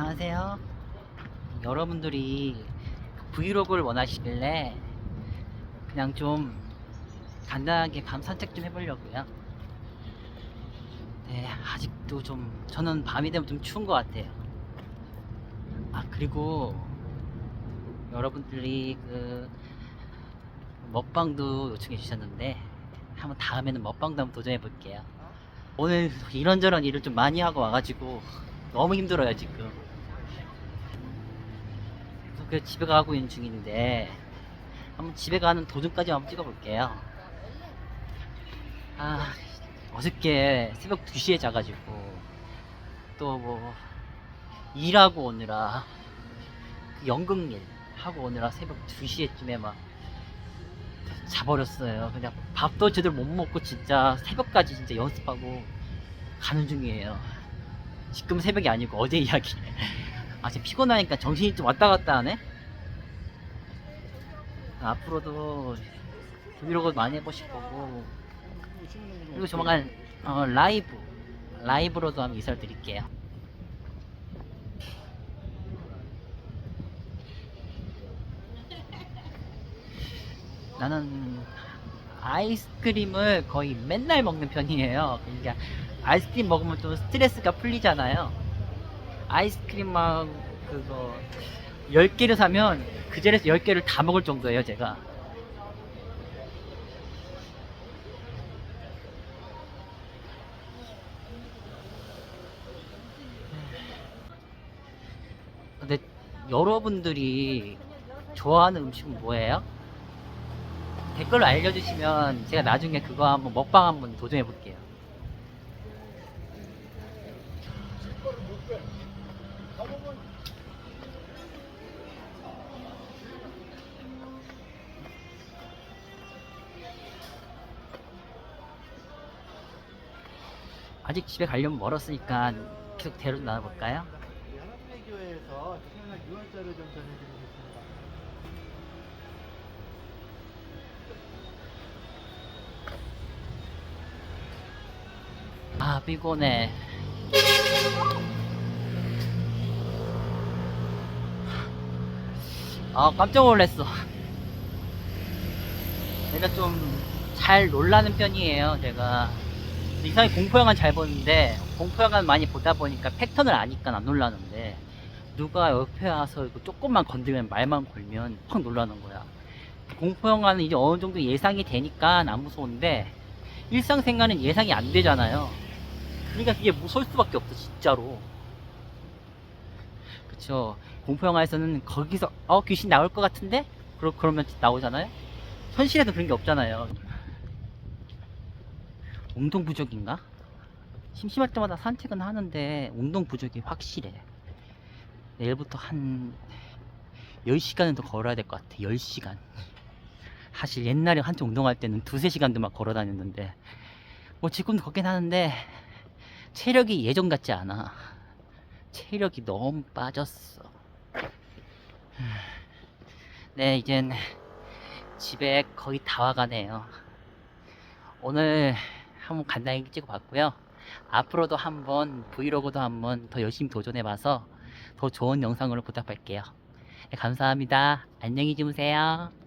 안녕하세요. 여러분들이 브이로그를 원하시길래 그냥 좀 간단하게 밤 산책 좀 해보려고요. 네, 아직도 좀 저는 밤이 되면 좀 추운 것 같아요. 아 그리고 여러분들이 그 먹방도 요청해 주셨는데 한번 다음에는 먹방도 한번 도전해 볼게요. 오늘 이런저런 일을 좀 많이 하고 와가지고 너무 힘들어요 지금. 그 집에 가고 있는 중인데 한번 집에 가는 도중까지 한번 찍어볼게요. 아 어저께 새벽 2시에 자가지고 또 뭐 일하고 오느라 그 연극일 하고 오느라 새벽 2시에쯤에 막 자버렸어요. 그냥 밥도 제대로 못 먹고 진짜 새벽까지 진짜 연습하고 가는 중이에요. 지금 새벽이 아니고 어제 이야기. 아, 지금 피곤하니까 정신이 좀 왔다 갔다 하네? 앞으로도 브이로그 많이 해보실 거고, 그리고 조만간 어, 라이브, 라이브로도 한번 이사를 드릴게요. 나는 아이스크림을 거의 맨날 먹는 편이에요. 그러니까 아이스크림 먹으면 좀 스트레스가 풀리잖아요. 아이스크림만 그거 10개를 사면 그 자리에서 10개를 다 먹을 정도예요, 제가. 근데 여러분들이 좋아하는 음식은 뭐예요? 댓글로 알려주시면 제가 나중에 그거 한번 먹방 한번 도전해 볼게요. 아직 집에 가려면 멀었으니까 계속 대로 나눠볼까요? 하나교회에서 생활 유언자를 좀 전해드리겠습니다. 아 피곤해 아 깜짝 놀랐어 내가 좀 잘 놀라는 편이에요 제가 이상하게 공포영화 잘 보는데 공포영화 많이 보다 보니까 패턴을 아니까 안 놀라는데 누가 옆에 와서 이거 조금만 건드리면 말만 걸면 확 놀라는 거야. 공포영화는 이제 어느 정도 예상이 되니까 안 무서운데 일상생활은 예상이 안 되잖아요. 그러니까 그게 무서울 수밖에 없어 진짜로. 그쵸. 공포영화에서는 거기서 어 귀신 나올 것 같은데? 그러, 그러면 나오잖아요? 현실에서 그런 게 없잖아요 운동 부족인가? 심심할 때마다 산책은 하는데 운동 부족이 확실해 내일부터 한 10시간은 더 걸어야 될 것 같아 10시간 사실 옛날에 한참 운동할 때는 두세 시간도 막 걸어 다녔는데 뭐 지금도 걷긴 하는데 체력이 예전 같지 않아. 체력이 너무 빠졌어. 네, 이젠 집에 거의 다 와가네요. 오늘 한번 간단히 찍어봤고요. 앞으로도 한번 브이로그도 한번 더 열심히 도전해봐서 더 좋은 영상으로 부탁할게요. 네, 감사합니다. 안녕히 주무세요.